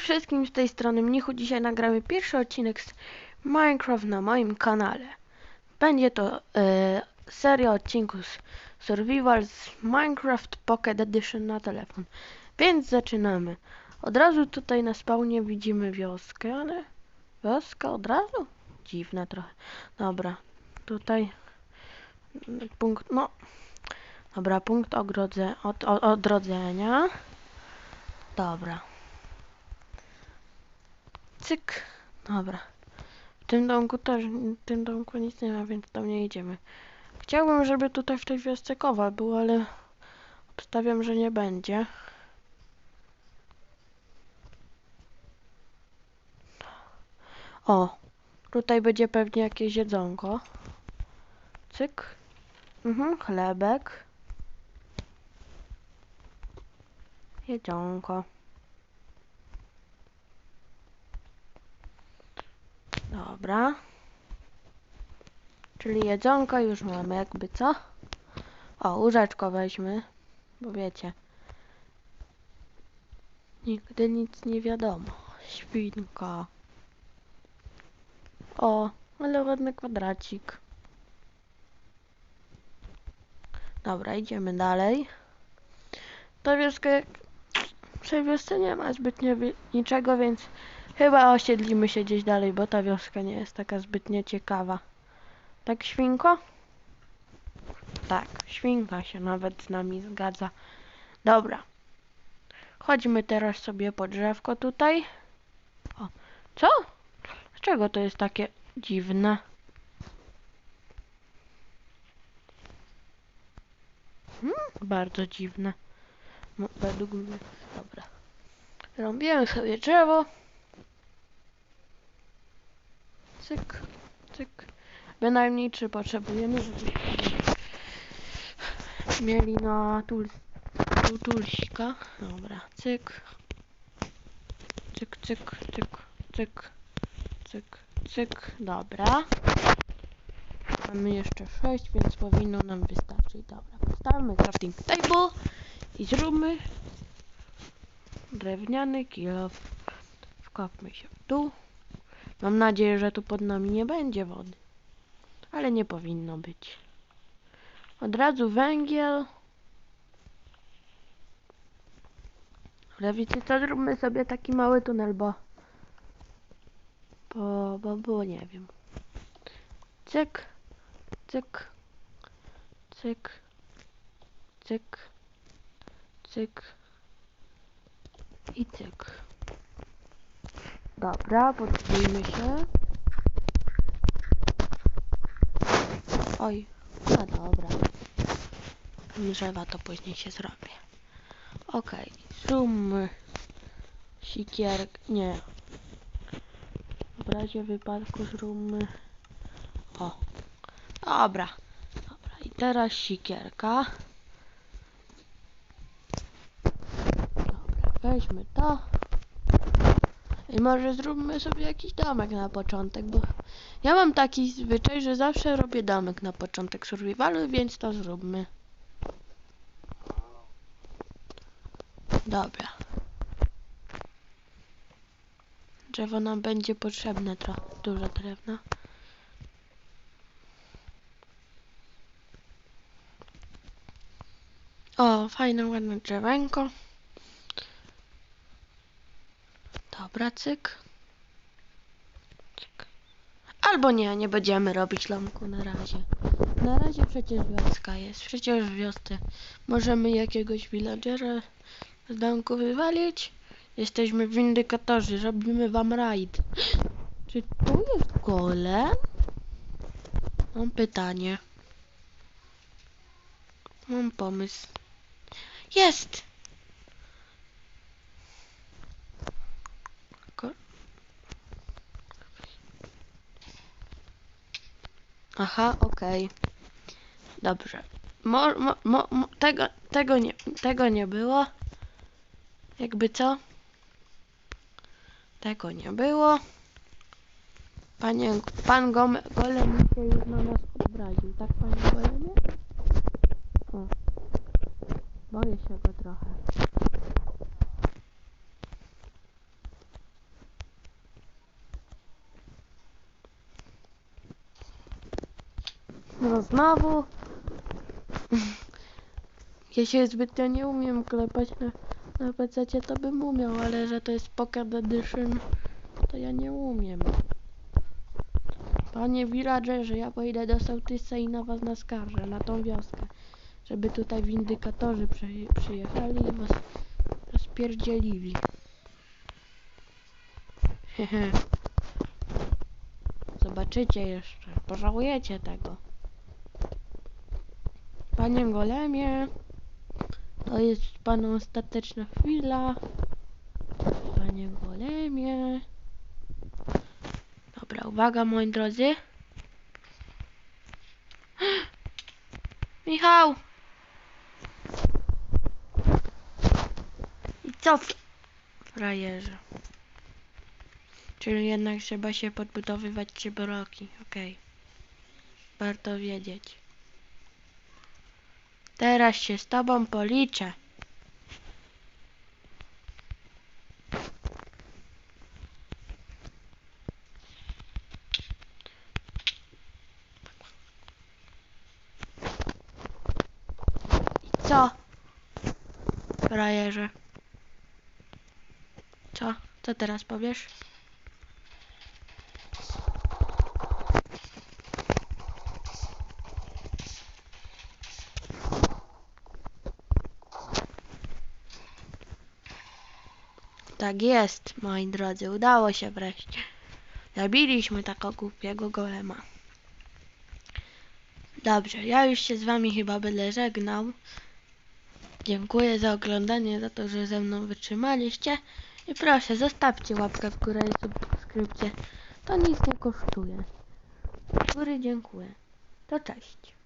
wszystkim z tej strony Mnichu. Dzisiaj nagramy pierwszy odcinek z Minecraft na moim kanale. Będzie to e, seria odcinków z Survival z Minecraft Pocket Edition na telefon. Więc zaczynamy. Od razu tutaj na spawnie widzimy wioskę, ale wioska od razu? Dziwne trochę. Dobra, tutaj mm, punkt, no dobra, punkt ogrodze, od, o, odrodzenia. Dobra. Cyk. Dobra. W tym domku też, w tym domku nic nie ma, więc tam nie idziemy. Chciałbym, żeby tutaj w tej wiosce kowal był, ale obstawiam, że nie będzie. O, tutaj będzie pewnie jakieś jedzonko. Cyk. Mhm, chlebek. Jedzonko. Dobra. Czyli jedzonko już mamy, jakby co? O, łóżeczko weźmy, bo wiecie. Nigdy nic nie wiadomo. Świnka. O, ale ładny kwadracik. Dobra, idziemy dalej. Ta wioska, w tej wiosce nie ma zbytnio niczego, więc chyba osiedlimy się gdzieś dalej, bo ta wioska nie jest taka zbytnio ciekawa. Tak, świnko? Tak, świnka się nawet z nami zgadza. Dobra. Chodźmy teraz sobie po drzewko tutaj. O, co? Dlaczego to jest takie dziwne? Hmm, bardzo dziwne. No, według mnie. Dobra. Rąbiemy sobie drzewo. Cyk, cyk. Bynajmniej trzy potrzebujemy, żebyśmy mieli na tul, tul, tulsika. Dobra, cyk. Cyk, cyk, cyk, cyk, cyk, cyk. Dobra. Mamy jeszcze sześć, więc powinno nam wystarczyć. Dobra, postawmy crafting table i zróbmy drewniany kilo. Wkopmy się w dół. Mam nadzieję, że tu pod nami nie będzie wody. Ale nie powinno być. Od razu węgiel. Ale wiecie co, zróbmy sobie taki mały tunel, bo... Bo, bo, nie wiem. Cyk, cyk, cyk, cyk, cyk i cyk. Dobra, podbójmy się. Oj, no dobra. Drzewa to później się zrobię. Okej, zróbmy sikierk... Nie. W razie wypadku zróbmy... O. Dobra. Dobra, i teraz sikierka. Dobra, weźmy to. I może zróbmy sobie jakiś domek na początek, bo ja mam taki zwyczaj, że zawsze robię domek na początek survivalu, więc to zróbmy. Dobra. Drzewo nam będzie potrzebne trochę, dużo drewna. O, fajne, ładne drzewenko. Dobra, cyk. Cyk. Albo nie, nie będziemy robić domku na razie. Na razie przecież wioska jest. Przecież wiosce możemy jakiegoś villagera z domku wywalić. Jesteśmy windykatorzy, robimy wam raid. Czy tu jest golem? Mam pytanie. Mam pomysł. Jest! Aha, okej. Dobrze. Mo, mo, mo, mo, tego, tego, nie, tego nie było. Jakby co? Tego nie było. Panie, pan Gome, Golem się już na nas obraził, tak panie Golemie? O. Boję się go trochę. No znowu. Ja się zbytnio nie umiem klepać na, na PC, to bym umiał, ale że to jest Pocket Edition, to ja nie umiem. Panie villagerze, ja pojedę do sołtysa i na was naskarżę, na tą wioskę. Żeby tutaj windykatorzy przyje- przyjechali i was rozpierdzielili. Hehe. Zobaczycie jeszcze. Pożałujecie tego. Panie Golemie, to jest pana ostateczna chwila. Panie Golemie. Dobra, uwaga moi drodzy. Michał! I co frajerze? Czyli jednak trzeba się podbudowywać trzy bloki. Okej. Warto wiedzieć. Teraz się z tobą policzę. Co? Frajerze. Co? Co teraz powiesz? Tak jest, moi drodzy, udało się wreszcie. Zabiliśmy takiego głupiego golema. Dobrze, ja już się z wami chyba będę żegnał. Dziękuję za oglądanie, za to, że ze mną wytrzymaliście. I proszę, zostawcie łapkę w górę i subskrypcję. To nic nie kosztuje. Z góry dziękuję. To cześć.